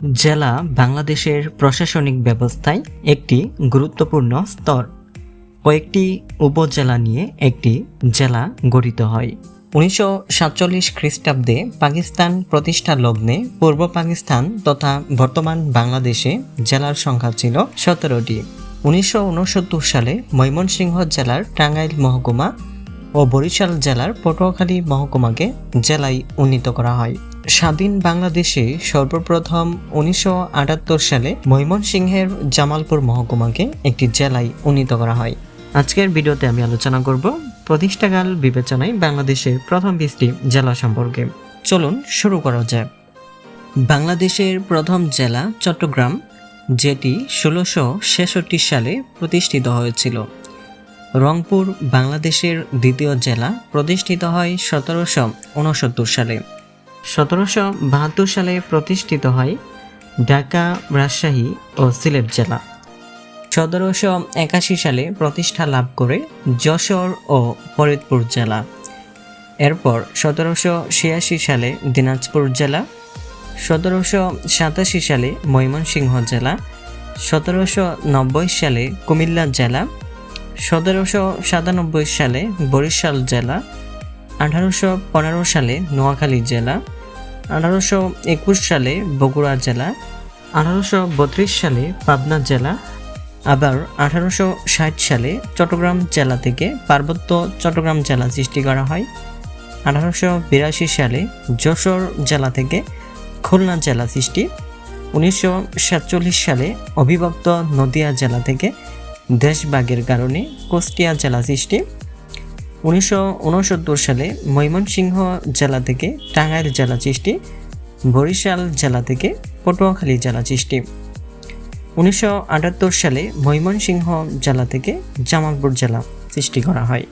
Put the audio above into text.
জেলা বাংলাদেশের প্রশাসনিক ব্যবস্থায় একটি গুরুত্বপূর্ণ স্তর কয়েকটি উপজেলা নিয়ে একটি জেলা গঠিত হয়। উনিশশো সাতচল্লিশ খ্রিস্টাব্দে পাকিস্তান প্রতিষ্ঠা লগ্নে পূর্ব পাকিস্তান তথা বর্তমান বাংলাদেশে জেলার সংখ্যা ছিল সতেরোটি। উনিশশো উনসত্তর সালে ময়মনসিংহ জেলার টাঙ্গাইল মহকুমা ও বরিশাল জেলার পটুয়াখালী মহকুমাকে জেলায় উন্নীত করা হয়। স্বাধীন বাংলাদেশে সর্বপ্রথম উনিশশো আটাত্তর সালে ময়মনসিংহের জামালপুর মহকুমাকে একটি জেলায় উন্নীত করা হয়। আজকের ভিডিওতে আমি আলোচনা করব প্রতিষ্ঠাকাল বিবেচনায় বাংলাদেশের প্রথম বিশটি জেলা সম্পর্কে। চলুন শুরু করা যায় বাংলাদেশের প্রথম জেলা চট্টগ্রাম, যেটি ষোলোশো ছেষট্টি সালে প্রতিষ্ঠিত হয়েছিল। রংপুর, বাংলাদেশের দ্বিতীয় জেলা প্রতিষ্ঠিত হয় সতেরোশো উনসত্তর সালে। সতেরোশো বাহাত্তর সালে প্রতিষ্ঠিত হয় ঢাকা, রাজশাহী ও সিলেট জেলা। সতেরোশো একাশি সালে প্রতিষ্ঠা লাভ করে যশোর ও ফরিদপুর জেলা। এরপর সতেরোশো ছিয়াশি সালে দিনাজপুর জেলা, সতেরোশো সাতাশি সালে ময়মনসিংহ জেলা, সতেরোশো নব্বই সালে কুমিল্লা জেলা, সতেরোশো সাতানব্বই সালে বরিশাল জেলা, আঠারোশো পনেরো সালে নোয়াখালী জেলা আঠারোশো একুশ সালে বগুড়া জেলা, আঠারোশো বত্রিশ সালে পাবনা জেলা, আবার আঠারোশো ষাট সালে চট্টগ্রাম জেলা থেকে পার্বত্য চট্টগ্রাম জেলা সৃষ্টি করা হয়। আঠারোশো বিরাশি সালে যশোর জেলা থেকে খুলনা জেলা সৃষ্টি। উনিশশো সাতচল্লিশ সালে অবিভক্ত নদিয়া জেলা থেকে দেশবাগের কারণে কুষ্টিয়া জেলা সৃষ্টি। উনিশশো উনসত্তর সালে ময়মনসিংহ জেলা থেকে টাঙ্গাইল জেলা সৃষ্টি, বরিশাল জেলা থেকে পটুয়াখালী জেলা সৃষ্টি। উনিশশো আটাত্তর সালে ময়মনসিংহ জেলা থেকে জামালপুর জেলা সৃষ্টি করা হয়।